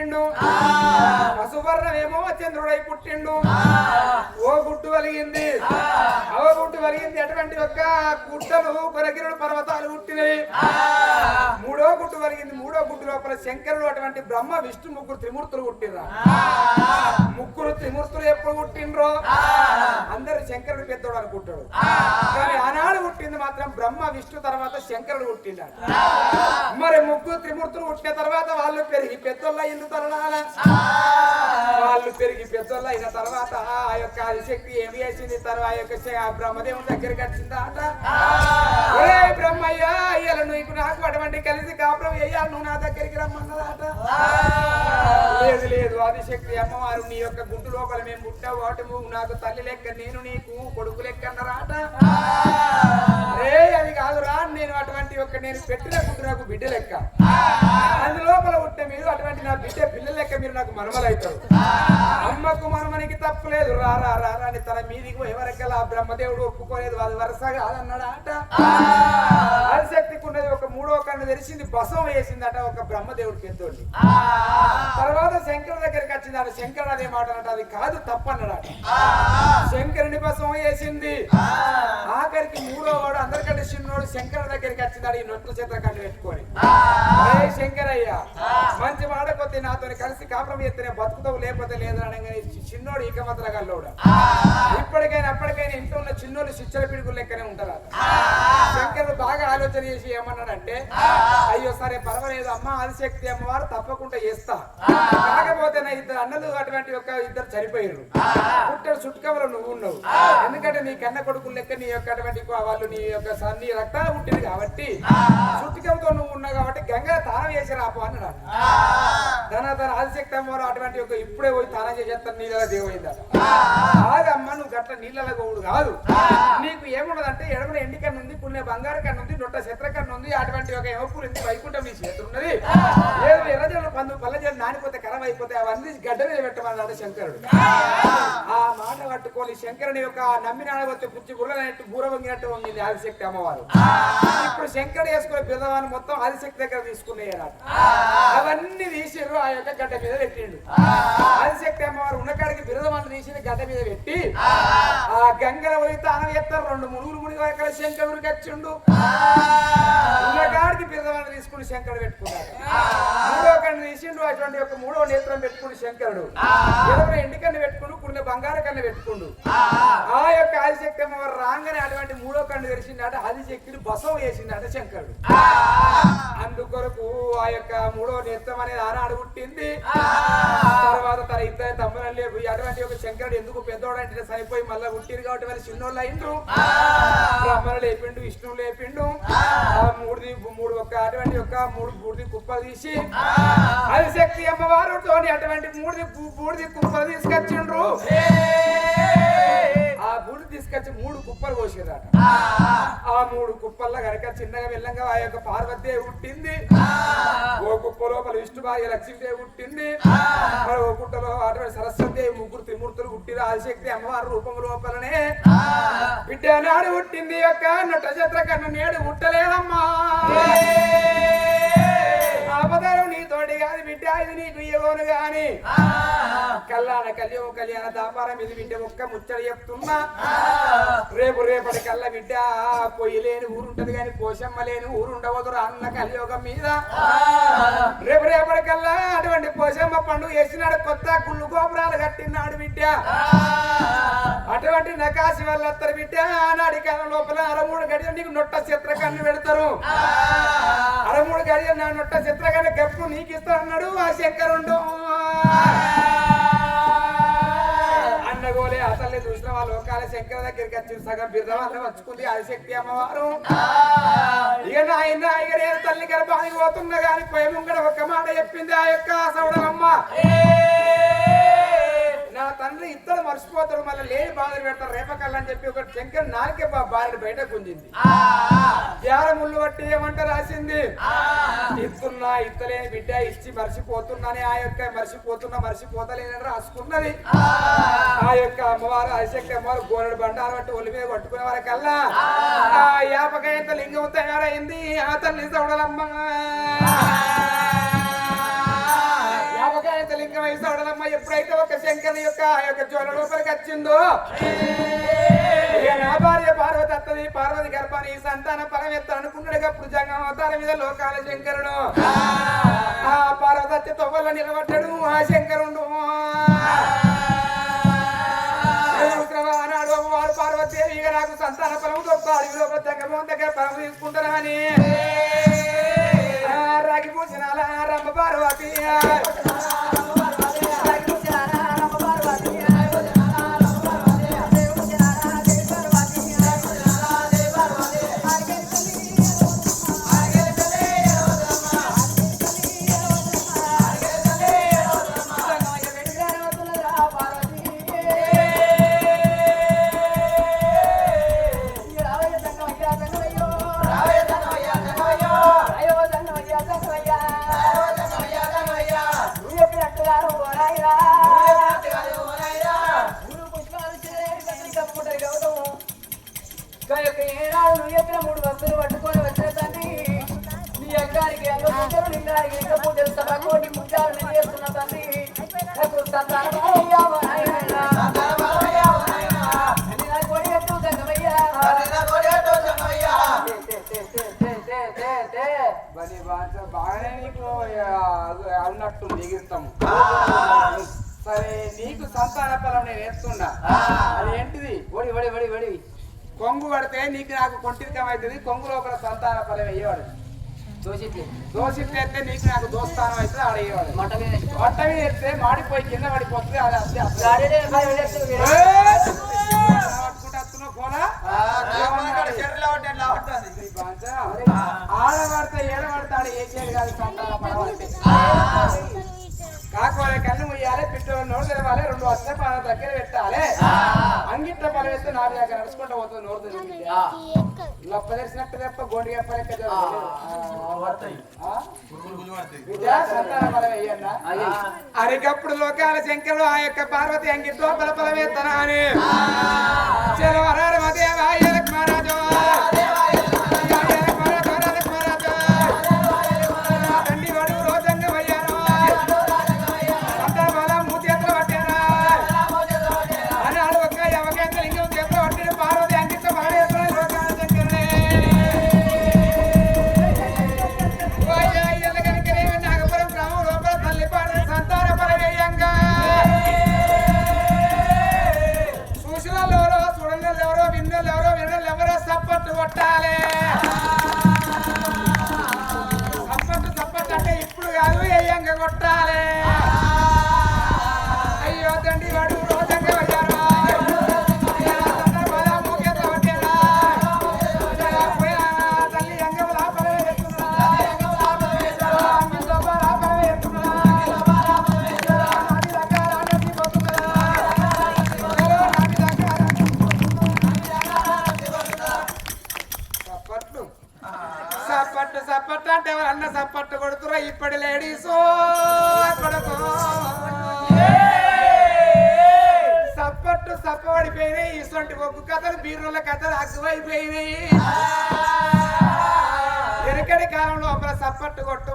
పుట్టిండు పశువర్ణమేమో చంద్రుడై పుట్టిండు. ఓ గుట్టు వలిగింది. అవ గుట్టు వలిగింది అటువంటి యొక్క గుట్టలు కొరగిరుడు పర్వతాలు పుట్టినవి. మూడో గుట్టు వలిగింది. మూడో గుట్టు లోపల శంకరుడు అటువంటి బ్రహ్మ విష్ణు ముగ్గురు త్రిమూర్తులు పుట్టిర్రా. ముగ్గురు త్రిమూర్తులు ఎప్పుడు పుట్టిండ్రో? అందరు శంకరుడు పెద్దోడు అనుకుంటాడు. కానీ ఆనాడు పుట్టింది మాత్రం బ్రహ్మ విష్ణు తర్వాత శంకరుడు పుట్టిండాడు మరి ముగ్గురు త్రిమూర్తులు పుట్టిన తర్వాత వాళ్ళు పెరిగి పెద్దోళ్ళు అయింది తరుణాల వాళ్ళు పెరిగి పెద్దోళ్ళు అయిన తర్వాత ఆ యొక్క ఆదిశక్తి ఏమి చేసింది తర్వాత ఆ యొక్క బ్రహ్మదేవుని దగ్గరికి వచ్చిందా అట? ఒరే బ్రహ్మయ్య అయ్యాల నీకు నాకు అటువంటి కలిసి కాపురం వేయాలి నువ్వు నా దగ్గరికి రమ్మన్నదాట లేదు లేదు ఆదిశక్తి అమ్మవారు నీ యొక్క గుంటు లోపల మేము పుట్టావు కాబట్టి నువ్వు నాకు తల్లి లెక్క నేను నీకు కొడుకు లెక్క అన్నరాట రే అది కాదురా నేను అటువంటి యొక్క నేను పెట్టిన గుంటు నాకు బిడ్డ లెక్క. అందు లోపల పుట్టే మీరు అటువంటి నా బిడ్డ పిల్లల లెక్క మీరు నాకు మనమలవుతారు అమ్మకు మనమనికి తప్పలేదు రా రా రా రా అని తన మీదికి ఎవరికెలా బ్రహ్మదేవుడు ఒప్పుకోలేదు. అది వరుసగా అదన్నాడట ఆదిశక్తికి ఉన్నది ఒక మూడో కన్ను తెరిచింది బసం వేసిందట ఒక బ్రహ్మదేవుడు పెద్దోడి తర్వాత శంకర్ దగ్గరికి వచ్చిందట శంకరుడు అదే మాట అంట అది కాదు తప్పన్నాడట. శంకరుని బసం వేసింది. ఆఖరికి మూడో వాడు అందరికంటే చిన్నోడు శంకర్ దగ్గరికి వచ్చిందాడు ఈ నొట్ల చేత కన్ను పెట్టుకొని. శంకరయ్య మంచి మాట కొద్ది నాతో కలిసి కాపురం ఎత్తినే బతుకుతావు లేకపోతే లేదు అనగానే చిన్నోడు ఇక మాత్రం గల్లోడు ఇప్పటికైనా అప్పటికైనా ఇంట్లో ఉన్న చిన్నోళ్ళు శిక్షల పిడుగులు లెక్కనే ఉంటారు శంకరుడు బాగా ఆలోచన చేసి ఏమన్నాడంటే అయ్యో సరే పర్వాలేదు అమ్మ ఆదిశక్తి అమ్మవారు తప్పకుండా చేస్తా. కాకపోతే నా ఇద్దరు అన్నలు అటువంటి ఒక ఇద్దరు చనిపోయారు పుట్టాడు చుట్టుకవలో నువ్వు ఉన్నావు ఎందుకంటే నీ కన్న కొడుకులు లెక్క నీ యొక్క అటువంటి వాళ్ళు నీ యొక్క స- నీ రక్తాలు పుట్టింది కాబట్టి చుట్టుకవతో నువ్వు ఉన్నావు కాబట్టి గంగా తానం చేసి రాపు అన్నాడు తన తన ఆదిశక్తి అమ్మవారు అటువంటి ఒక ఇప్పుడే పోయి తానం చేసేస్తాను నీళ్ళ దేవైందట కాదమ్మ నువ్వు గట్ల నీళ్ళ గోవుడు కాదు. నీకు ఏమున్నదంటే ఎడమన ఎండి కన్ను ఉంది పుణ్య బంగారు కన్ను ఉంది నొట్ట శత్ర కన్ను ఉంది అటువంటి ఒక యమపూర్ ఉంది వైకుంఠం నీ చేతులు ఉన్నది. ఏదో ఎర్రజల్లు పందు పల్లజల్లు నానిపోతే ఖరాబ్ అయిపోతే అవన్నీ గడ్డ మీద పెట్టమన్నాడు శంకరుడు. ఆ మాట పట్టుకొని శంకరుని యొక్క నమ్మిన ఆడవస్తే పుచ్చి గుర్రనట్టు బూర వంగినట్టు వంగింది ఆదిశక్తి అమ్మవారు. ఇప్పుడు శంకరుడు వేసుకునే బిర్దవాన్ని మొత్తం ఆదిశక్తి దగ్గర తీసుకున్నాయన్నమాట అవన్నీ తీసిర్రు ఆ యొక్క గడ్డ మీద పెట్టిండు. ఆదిశక్తి అమ్మవారు ఉన్నకాడికి బిరుదవాన్ని తీసి గడ్డ మీద పెట్టి. ఆ. గంగల పోయి తానం ఎత్తారు. రెండు మునుగులు మునిగి అక్కడ శంకరుడికి వచ్చిండు. ఉన్నకాడికి బిరుదవాన్ని తీసుకుని శంకరుడు పెట్టుకున్నాడు. మూడో కన్ను తీసిండు. అటువంటి ఒక మూడో నేత్రం పెట్టుకుని శంకరుడు. ఎండి కన్ను పెట్టుకుండు కొన్ని బంగారు కన్ను పెట్టుకుండు. ఆ. యొక్క ఆదిశక్తి అమ్మవారు రాగానే అటువంటి మూడో కన్ను తెరిచిందట. ఆదిశక్తిని బసవ వేసిందట శంకరుడు. అందుకొరకు ఆ యొక్క మూడో నేత్రం అనేది ఆనాడు పుట్టింది. తర్వాత తన ఇద్దరు తమ్ముళ్ళు లేవు అటువంటి ఒక శంకరుడు ఎందుకు పెద్దోడు అంటే చనిపోయి మళ్ళీ పుట్టిరు కాబట్టి వాళ్ళు చిన్నోళ్ళు అయిండ్రు బ్రహ్మను లేపిండు విష్ణువు లేపిండు. ఆ. మూడుది మూడు ఒక్క అటువంటి యొక్క మూడు బూడిది కుప్పలు తీసి అది శక్తి అమ్మవారుతో అటువంటి మూడుది గు- బూడిది కుప్పలు తీసుకొచ్చిండ్రు. ఆ బూడి తీసుకొచ్చి మూడు కుప్పలు పోసిర్రట ఆ మూడు కుప్పల్లో కనుక చిన్నగా వెళ్ళంగా ఆ యొక్క పార్వతీదేవి పుట్టింది. ఓ కుప్ప లోపల విష్ణు భార్య లక్ష్మీదేవి పుట్టింది. మరి ఓ కుట్టలో అటువంటి సరస్వతిదేవి ముగ్గురు త్రిమూర్తులు పుట్టిన ఆదిశక్తి అమ్మవారి రూపం లోపలనే. బిడ్డ నాడు పుట్టింది యొక్క నట చిత్ర కన్ను నేడు పుట్టలేదమ్మా. అవతారం నీతోటి కాదు బిడ్డ ఇది నీకు ఇవ్వను గాని. కళ్యాణ కళ్యాణ కళ్యాణ దాపారం ఇది బిడ్డ ఒక్క ముచ్చట చెప్తున్నా. రేపు రేపటి కల్లా బిడ్డ పొయ్యి లేని ఊరుంటది కానీ పోషమ్మ లేని ఊరు ఉండవద్దు అన్న కలియోగం మీద. రేపు రేపటి కల్లా అటువంటి పోషమ్మ పండుగ చేసినాడు కొత్త గుళ్ళు గోపురాలు కట్టినాడు బిడ్డ. అటువంటి నకాసి వల్ల బిడ్డ ఆనాడి కాలం లోపల అరమూడు గడియలు నీకు నొట్ట చిత్ర కన్ను పెడతారు. అరమూడు గడియలు నా నొట్ట చిత్ర కన్ను గప్పు నీకు ఇస్తా అన్నాడు ఆ శంకరుండు. అన్నగోలే అసలు చూసిన వాళ్ళు లోకాల శంకర దగ్గరికి వచ్చి సగం బిర్రవాళ్ళ వచ్చుకుంది. ఆదిశక్తి అమ్మవారు. ఇక నాయన ఇక నేను తల్లి గర్భానికి పోతున్నా కానీ పోయి ముంగడ మాట చెప్పింది ఆ యొక్క సౌడమ్మ నా తండ్రి ఇద్దరు మర్చిపోతారు మళ్ళీ లేని బాధలు పెడతారు రేపకల్లా అని చెప్పి ఒక శంకర్ నాలుకే భార్య బయట గుంజింది. ధ్యాన ముళ్ళు బట్టి ఏమంట రాసింది? ఇస్తున్నా ఇత్తలేని బిడ్డ ఇచ్చి మర్చిపోతున్నానే ఆ యొక్క మర్చిపోతున్నా మర్చిపోతలేనని రాసుకున్నది. ఆ. యొక్క అమ్మవారు ఆశక్తి అమ్మవారు గోరడు బండారు బట్టి ఒలి మీద కొట్టుకునే వరకల్లా ఆ. యాపకాయంత లింగం తయారైంది. ఆ తల్లి చూడాలమ్మ. యాపకాయ ఎప్పుడైతే ఒక శంకర్ యొక్క ఆ యొక్క జ్వల లోపలికి వచ్చిందో నా భార్య పార్వతి అత్తది? పార్వతి గర్భాన్ని ఈ సంతాన పరమెత్త అనుకున్నాడు అప్పుడు జంగం అవతారం మీద లోకాల శంకరుడు. ఆ పార్వతి వచ్చి తొవ్వల నిలబడ్డాడు ఆ శంకరుడు. అన్నాడు పార్వతీదేవి ఇక నాకు సంతాన పరము గొప్ప అడవి లోపల దగ్గర ఫలము తీసుకుంటానని రాగి పూజనాల రమ్మ పార్వతి. గంగమయ్యా. తే, బాగానే నీకు అన్నట్టు దిగిస్తాము సరే నీకు సంతాన ఫలం నేను వేస్తున్నా. ఏంటిది? ఒడి ఒడి ఒడి ఒడి కొంగు పడితే నీకు నాకు కొంటిరికం అవుతుంది కొంగు లోపల సంతాన ఫలం వేయవాడు దోషిట్లే దోషిట్లయితే నీకు నాకు దోస్తానం అయితే ఆడేవాడు మంట మీద ఎత్తే మాడిపోయి కింద పడిపోతుంది అది బాంచ. ఆడబడితే ఏడబడతాడు ఏ చేయాలి కాదు సంతాన అంటే కాకపోతే కన్ను ముయ్యాలి పిట్టు నోరు తెరవాలి రెండు వస్తే మన దగ్గర పెట్టాలి. అంగిట్ల పని వేస్తే నాలుగు దగ్గర నడుచుకుంటూ పోతుంది నోరు తెరిచి లప్ప తెరిచినట్టు తప్ప గోండి అయ్యి. అరికప్పుడు లోకాల శంకరుడు ఆ యొక్క పార్వతి అంగితో బలపల వేత్తన అని. చెలవరారు మదేవా సప్పట్టు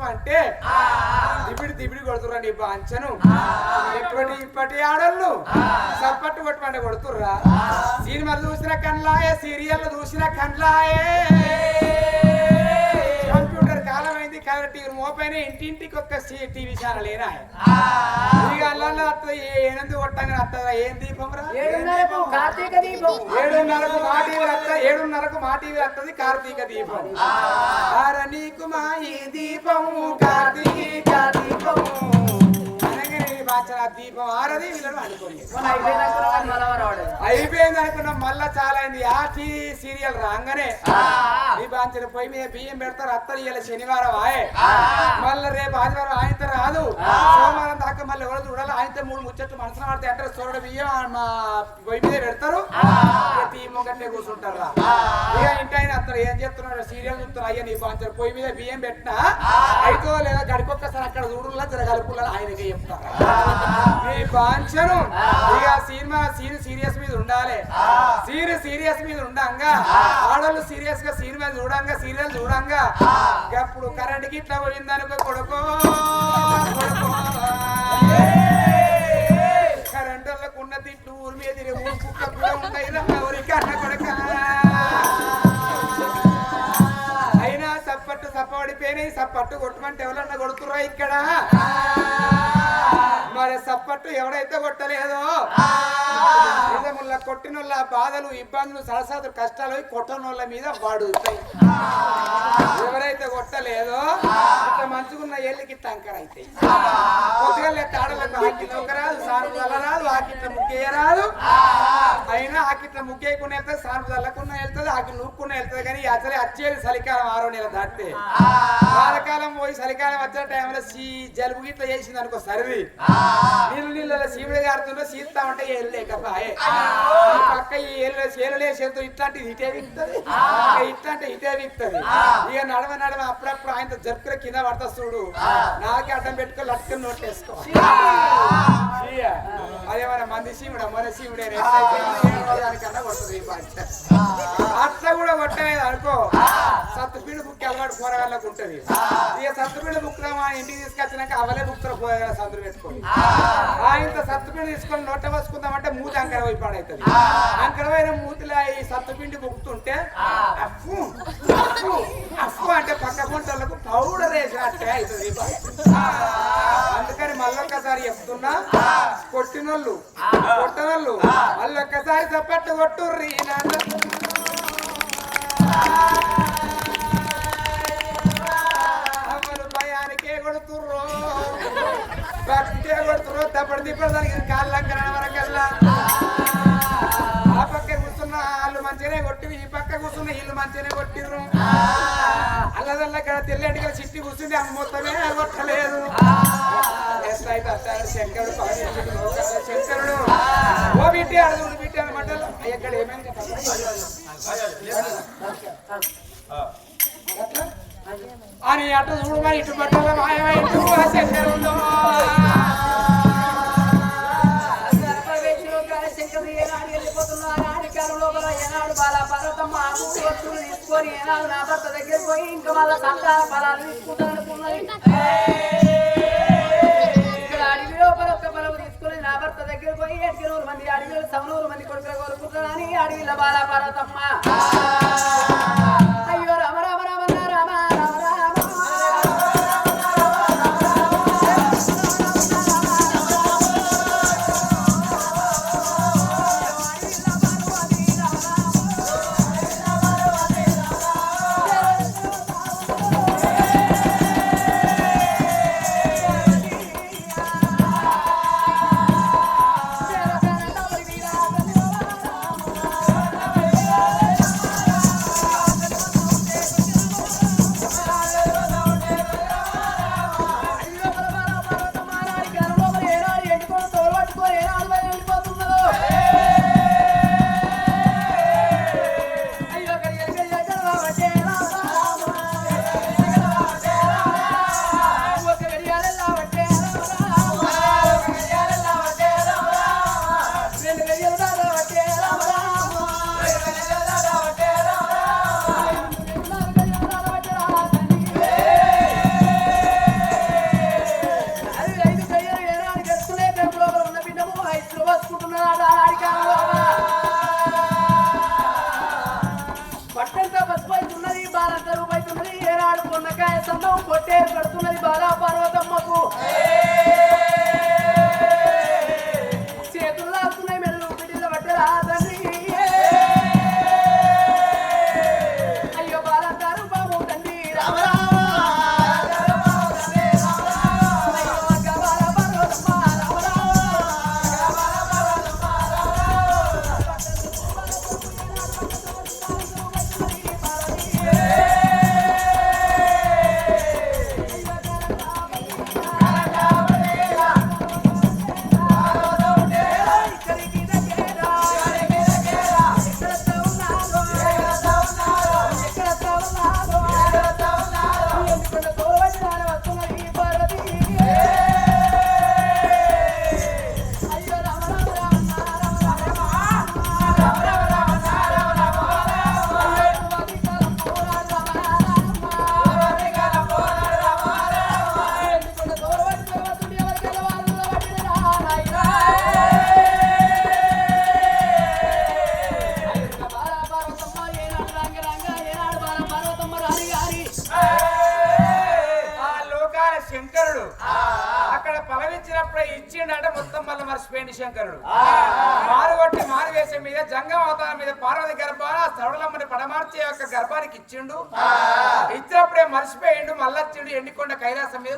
కొట్టమంటే దిబిడి దిబిడి కొడుతురా నీ బాంచను. ఇప్పటి ఇప్పటి ఆడళ్ళు సప్పట్టు కొట్టమంటే కొడుతుర్రా. సినిమాలు చూసిన కన్లాయే సీరియల్ చూసిన కాలం అయింది కలర్ టీవీ మోపైన ఇంటింటికి ఒక్క టీవీ ఛానల్ ఏనా? ఇక అల్లలో వస్తుంది ఏనందు కొట్టంగా వస్తుందా ఏం దీపం రా? ఏడున్నరకు మా టీవీ వస్తుంది ఏడున్నరకు మా టీవీ వస్తుంది కార్తీక దీపం. నీకు మా ఈ దీపం కార్తీక దీపం బాచన దీపం ఆరది వీళ్ళని అనుకోండి. అయిపోయింది అనుకున్నాం మళ్ళా చాలా అయింది. ఆ టీ సీరియల్ రాగానే ఈ బాంచిన పొయ్యి మీద బియ్యం పెడతారు. అత్తలు ఇవాళ శనివారం ఆయే మళ్ళీ రేపు ఆదివారం ఆయనతో రాదు. సోమవారం దాకా మళ్ళీ ఎవరు చూడాలి. ఆయనతో మూడు ముచ్చట్లు మనసున పడితే అంటారు సోరడ బియ్యం పొయ్యి మీద పెడతారు. మొగట్టే కూర్చుంటారు. ఇక ఇంటి ఆయన అత్తరు ఏం చెప్తున్నాడు సీరియల్ చూస్తారు అయ్యా నీ బాంచిన పొయ్యి మీద బియ్యం పెట్టినా? అయితే లేదా గడికొక్కసారి అక్కడ చూడులా జర కలుపులా ఆయనకే చెప్తారు? నీ బాంచను ఇక సినిమా సీన్ సీరియస్ మీద ఉండాలి. సీన్ సీరియస్ మీద ఉండంగా. ఆడోళ్ళు సీరియస్గా సీన్ మీద చూడంగా సీరియల్ చూడంగా. అప్పుడు కరెంట్ గిట్లా పోయిందనుకో కొడుకో కొడుకో. తిట్లు ఊరి మీద ఊరు కుక్క కూడా ఉంటాయి కన్న కొడక? అయినా సప్పట్టు సప్పబడిపోయినాయి సప్పట్టు కొట్టమంటే ఎవరన్నా కొడుతురా ఇక్కడ? మరి సప్పట్టు ఎవడైతే కొట్టలేదో? నిజముల్ల కొట్టిన బాధలు ఇబ్బందులు సరసాదులు కష్టాలు కొట్టనోళ్ళ మీద వాడుతాయి ఎవరైతే కొట్టలేదో ఇట్లా మంచుకున్న ఏళ్ళకి టంకర్ అయితే. పొద్దుగల తాడలకు ఆకిట్ల ఒకరాదు సారు సార్పు రాదు ఆకిట్ల ముక్కేయరాదు అయినా ఆకిట్ల ముక్కేయకుండా వెళ్తుంది సారు చల్లకుండా వెళ్తుంది ఆకి నూక్కున్న వెళ్తుంది కానీ అసలే వచ్చేది చలికాలం ఆరో నెల దాటితే. వారకాలం పోయి చలికాలం వచ్చిన టైంలో సీ జలుబు గిట్ల చేసింది అనుకో సరిది. నీళ్ళు నీళ్ళలో సీముడు గారుతుంటే సీతా ఉంటే ఏళ్ళు లేకపోయే. పక్క ఈ ఏళ్ళు చేలు లేసేంతో ఇట్లాంటిది ఇటే విక్తది ఇట్లాంటి ఇటే విక్తది ఇక నడమ నడమ అప్పుడప్పుడు ఆయన జరుపుకునే కింద పడతా చూడు. నాకే అడ్డం పెట్టుకొని లట్టుకుని నోట్లు వేసుకో ఇయ్య. అదేమన్నా మంది సీముడా మన దానికన్నా కొడుతుంది బాధ్యత అట్లా కూడా కొట్టలేదు అనుకో. సత్తుపీడి బుక్ అలవాటు పోరగాళ్ళకు ఉంటది. ఇక సత్తుపీడి బుక్కుదామా ఇంటికి తీసుకొచ్చినాక అవలే బుక్కులు పోయగా సందులు పెట్టుకొని. ఆయన సత్తుపిండి తీసుకొని నోట వేసుకుందామంటే మూతి అంకర పోయి పాడవుతుంది అంకరమైన మూతిలో ఈ సత్తుపిండి బుక్కుతుంటే అఫ్ఫు అఫ్ఫు అఫ్ఫు అంటే పక్క గుంటలకు పౌడర్ వేసినట్టే అవుతుంది. అందుకని మళ్ళొక్కసారి చెప్తున్నా. కొట్టినోళ్ళు కొట్టనోళ్ళు మళ్ళొక్కసారి చప్పట్టు కొట్టుర్రి అమ్మలు భయానికే కొడుతుర్రో. భక్తికే కొడుతుర్రో. తప్పటి తిప్పటి దానికి కాళ్ళంకర వరకల్లా ఆ పక్క కూర్చున్న వాళ్ళు మంచిగానే కొట్టి ఈ పక్క కూర్చున్న వీళ్ళు మంచిగానే కొట్టిర్రు. అల్లదల్ల తెల్లటిగా చిట్టి కూర్చుంది అమ్మ మొత్తమే కొట్టలేదు. శంకరుడు ఓ బిడ్డ అడుగుడు బిడ్డ అనమాట ఇక్కడ ఏమైంది? అని అటు చూడమని ఇటు పట్టాల మాయమైండు పోయి ఇంకా వాళ్ళ సంతాన ఫలాలు తీసుకుంటాను ఇక్కడ అడవి లోపల ఒక పొలం తీసుకొని నా భర్త దగ్గర పోయి మంది అడవిలో సవనూరు మంది కొడుకులు కోరుకుంటానని అడవిలో బాల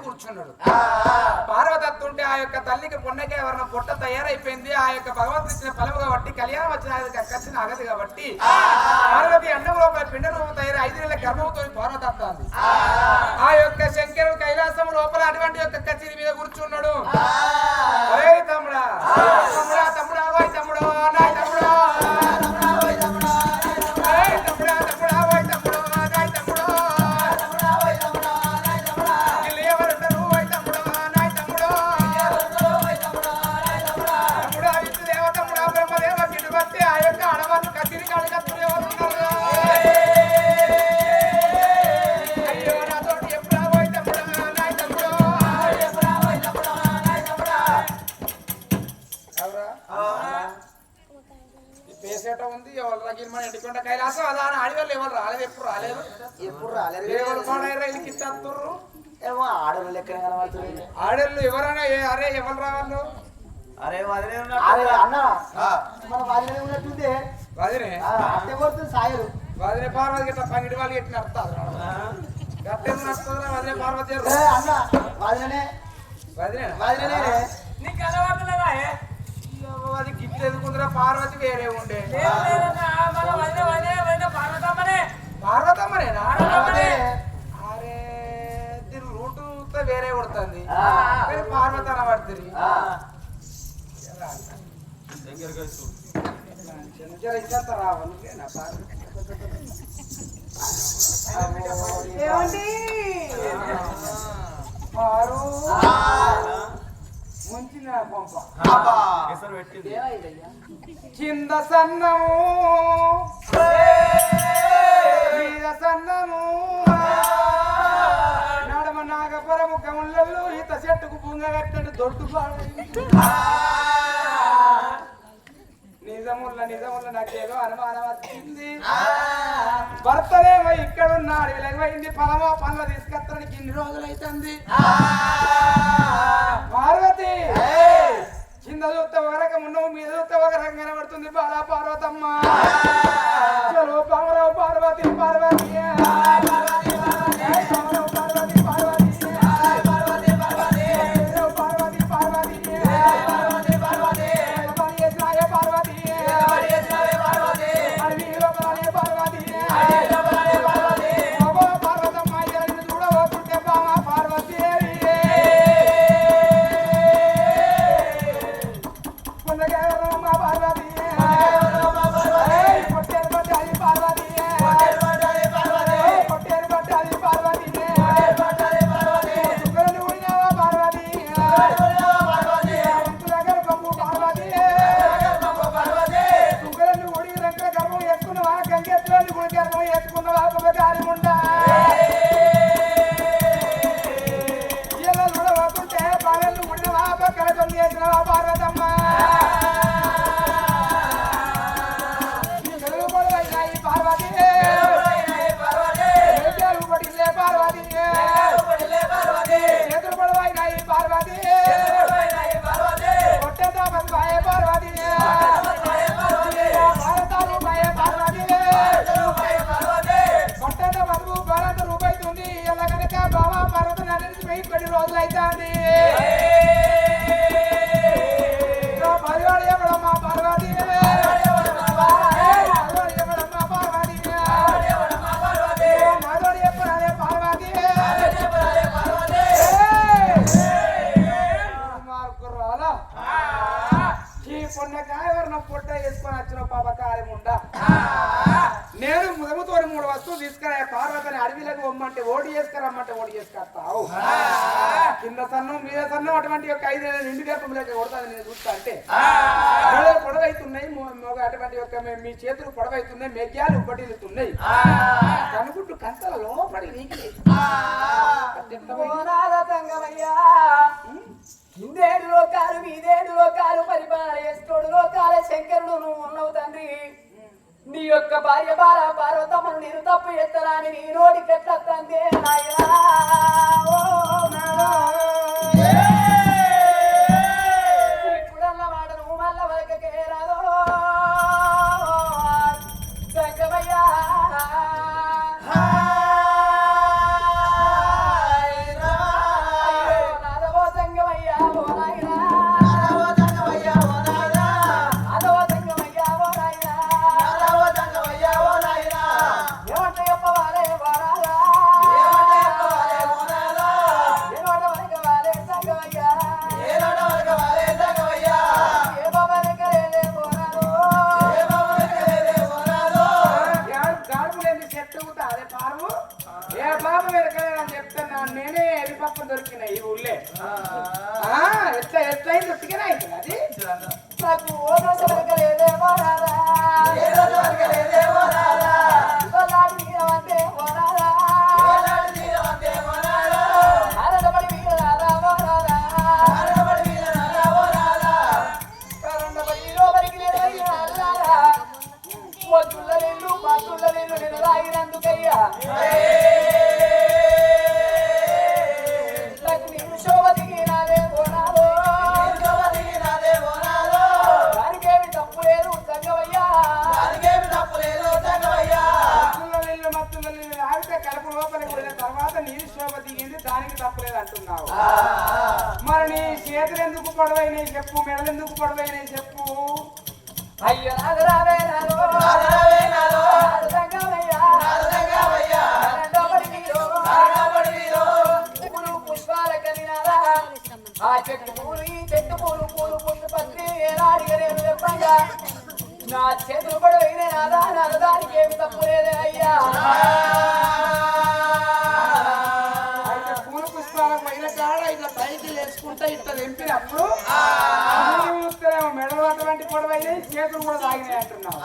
కూర్చున్నాడు. పార్వతత్తు ఉంటే ఆ యొక్క తల్లికి పొన్నకే వర్ణ పొట్ట తయారైపోయింది ఆ యొక్క భగవంతుడు ఇచ్చిన ఫలము కాబట్టి కళ్యాణం వచ్చిన ఆయనకి అక్కచ్చిన కాబట్టి పార్వతి అండం లోపల పిండ రూపం తయారు ఐదు నెలల గర్భంతో పార్వతత్తాంది ఆ యొక్క శంకరు కైలాసం లోపల అటువంటి యొక్క కచేరి మీద కూర్చున్నాడు. వదినే పార్వతి గిట్ట పంగిడి వాళ్ళు గిట్ట నడుస్తారు గట్టేది నడుస్తుందా వదినే పార్వతి వాదినే వదినే వాదినే నీకు? అది గిట్ల ఎదుకుందిరా? పార్వతి వేరే ఉండే. వదిలే, వదిలే, వదిలే, పార్వతమ్మనే. అరే దీని రూటు వేరే కొడుతుంది. పార్వతి అనబడుతుంది. ఆ, జర ఇచ్చేస్తా రావాలి నా పార్వతి? ముంచిన పంప. కింద సన్నము. మీద సన్నము. నడమ నాగపురము కములలో ఈత చెట్టుకు పుంగ కట్టడు దొడ్డు నిజముల్ల నిజముల్ల నాకేదో అనుమానం వచ్చింది భర్తనేమో ఇక్కడ ఉన్నాడు వెలగమైంది పలమో పనులు తీసుకొస్తానికి ఇన్ని రోజులైతుంది. పార్వతి! కింద చూస్తే ఒక రకం ఉన్నావు మీద చూస్తే ఒక రకం కనబడుతుంది బాలా పార్వతమ్మ. చలో పామరావు పార్వతి పార్వతి. పార్వతి మెగ్యాలు ఉబ్బటిల్లుతున్నాయి కనుకుంటూ కంతల లోపడి నీకి కిందేడు లోకాలు మీదేడు లోకాలు పరిపాలన చేస్తోడు లోకాల శంకరుడు నువ్వు ఉన్నావు తండ్రి. నీ యొక్క భార్య బాల పార్వతమ్మను నేను తప్పు ఎత్తరాని నీ నోటి కట్టంతే నాయనా? ఓ నాయనా. ఉట్టిగానే అవుతుంది అది నాకు ఓ అయ్యా. నా చేతులు కూడా వేయనే నాదా? నాదానికి ఏమి తప్పు లేదే అయ్యా. అయితే పూల పుష్పాల పైన కాడ ఇట్లా పైకి ఇట్లా నింపినప్పుడు చూస్తేనేమో మెడలు అటువంటి పొడవైనాయి చేతులు కూడా తాగినాయి అంటున్నావు.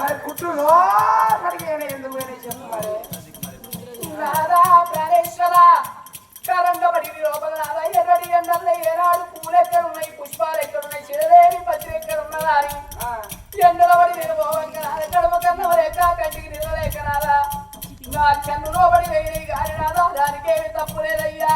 మరి పుట్టులో లోపలికి ఎందుకు పోయినాయి చెప్పు మరి. రాధా ప్రాణేశ్వర కరంగబడి లోపల నాదా ఎర్రడి ఎండల్లో ఏనాడు పూలు ఎక్కడున్నాయి పుష్పాలు ఎక్కడున్నాయి చిరదేవి పత్రి ఎక్కడ ఉన్నదా అని ఆ, నేను పోవంగా నాద కడమ కన్న కంటికి నిలవలేక నాదా నా కన్ను లోబడి వేయి గారి రాదా దానికేమి తప్పు లేదయ్యా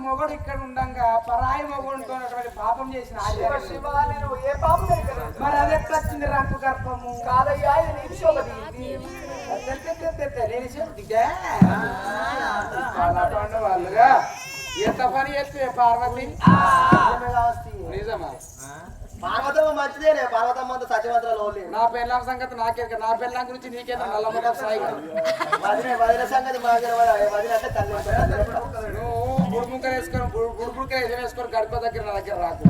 మొగడు ఇక్కడ ఉండంగా పరాయి మొగడుతో పాపం చేసిన మరి అది ఎట్లా వచ్చింది రంపు గర్భము? కాదయ్యా నీకు వాళ్ళుగా ఎంత పని చేస్తే పార్వతి నిజమా పార్వతమ్మ మంచిదేనే పార్వతమ్మ అంత సత్యవంతులు లేదు నా పెళ్ళాం సంగతి నాకే నా పెళ్ళాం గురించి నీకేదో నల్లమ్మగా సాయి వదిన వదిన సంగతి మాకు వదిన అంటే తల్లి నువ్వు గుడుముక్కలు వేసుకొని గుడుముక్కలు వేసి వేసుకొని గడప దగ్గర నా దగ్గర రాకు.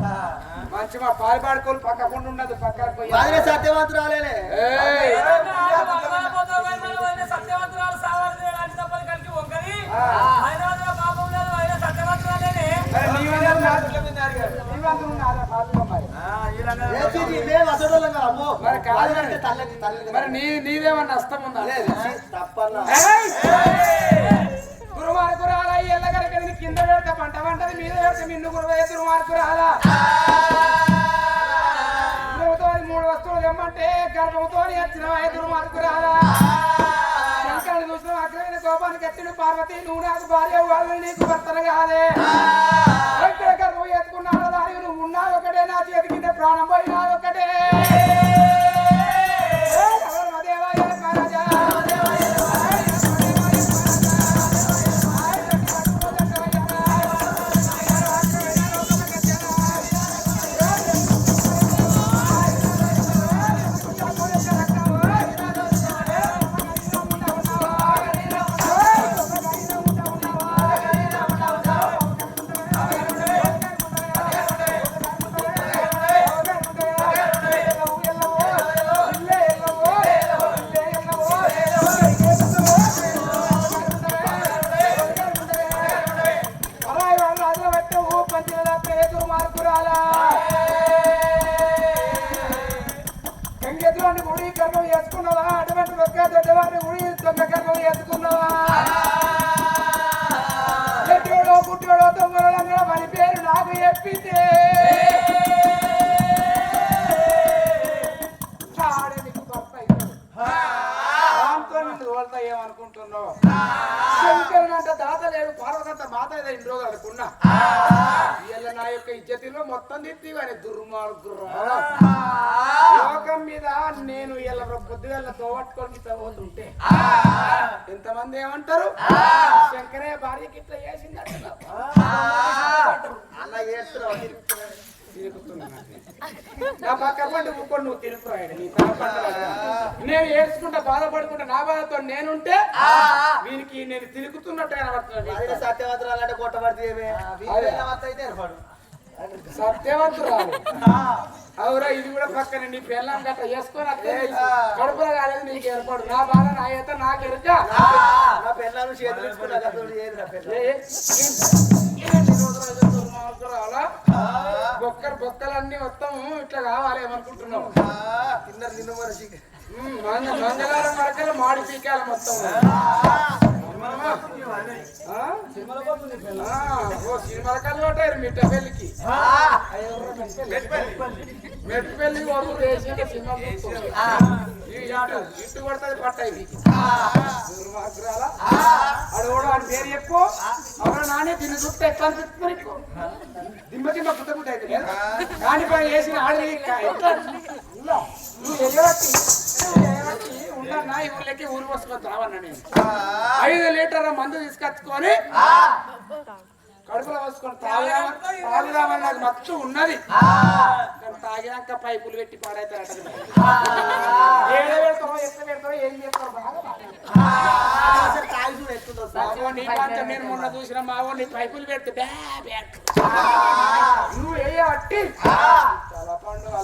మంచి మా పాలు పాడుకోలు పక్కకుండా ఉండదు పోయి! సత్యవంతురాలు సత్యవంతురాలేనే. మరి నా- నీదేమన్నా నష్టం ఉందా? తప్పన్నా. దుర్మార్గురాలా ఎల్లగలగది కింద పెడత పంట పంటది మీద పెడత మిన్ను మార్పు రాలా. నువ్వుతో మూడు వస్తువులు తెమ్మంటే గర్భంతో వచ్చిన రాలా. శంకరుని చూసిన అగ్రమైన కోపానికి ఎత్తిడు పార్వతి నువ్వు నాకు భార్య వాళ్ళు నీకు భర్తలు కాదే ఎక్కడ గర్భం ఎత్తుకున్నాడు దాని నువ్వు ఉన్నా ఒకటే నా చేతి కింద ప్రాణం పోయినా ఒకటే. లోకం మీద నేను ఇలా పొద్దుగల తోవట్టుకొని తవ్వుతుంటే. ఎంతమంది ఏమంటారు? శంకరయ్య భార్యకి ఇట్లా చేసింది. అన్న చేస్తున్నావు. నా పక్క పంట ముక్కొని నువ్వు నీ అడగా. నేను ఏడ్చుకుంటా బాధపడుకుంటా నా బాధతో నేనుంటే వీనికి నేను తిరుగుతున్నట్టు వదిన కనబడుతున్నాడు సత్యవంతురాలు అంటే కొట్టబడితే సత్యవంతురాలు అవురా ఇది కూడా పక్కన నీ పిల్లం గట్ట వేసుకొని అత్తే కడుపులో కాలేదు నీకు ఏర్పడు నా బాధ నా ఈత నాకు ఎరుక నా పిల్లలు చేతులు నా? బొక్కలు బొక్కలన్నీ మొత్తం ఇట్లా కావాలి ఏమనుకుంటున్నావు తిన్నారు నిన్ను మంగళవారం వరకల్లా మాడి పీకాలి మొత్తం ఆ? ఆ, ఓ సినిమాల కలవాటారు మీ టెబెల్కి మెట్టుపల్లి వరకు వేసిన సినిమా చూస్తుంది. ఈ ఇటు కొడుతుంది పట్ట ఇది. పేరు చెప్పు అవునా నానే? దీన్ని చుట్టూ ఎట్లా అనిపిస్తుంది? దిమ్మ అయితే లేదా? దానిపై వేసిన ఆడి ఎట్లా? నువ్వు ఎగబట్టి నువ్వు ఎగబట్టి ఉండన్నా ఈ ఊళ్ళకి ఊరు పోసుకొని తావన్నా నేను. ఐదు లీటర్ల మందు తీసుకొచ్చుకొని కడుపులో పోసుకొని తాగుదామని తాగుదామని నాకు మత్తు ఉన్నది. కానీ తాగినాక పైపులు పెట్టి పాడైతారట ఏడ ఏం చేస్తావు బాగా బాగా. అసలు తాగి చూడు నీ నేను మొన్న చూసిన మావో నీ పైపులు పెడితే బ్యా బ్యా. నువ్వు చాలా పండుగలుగా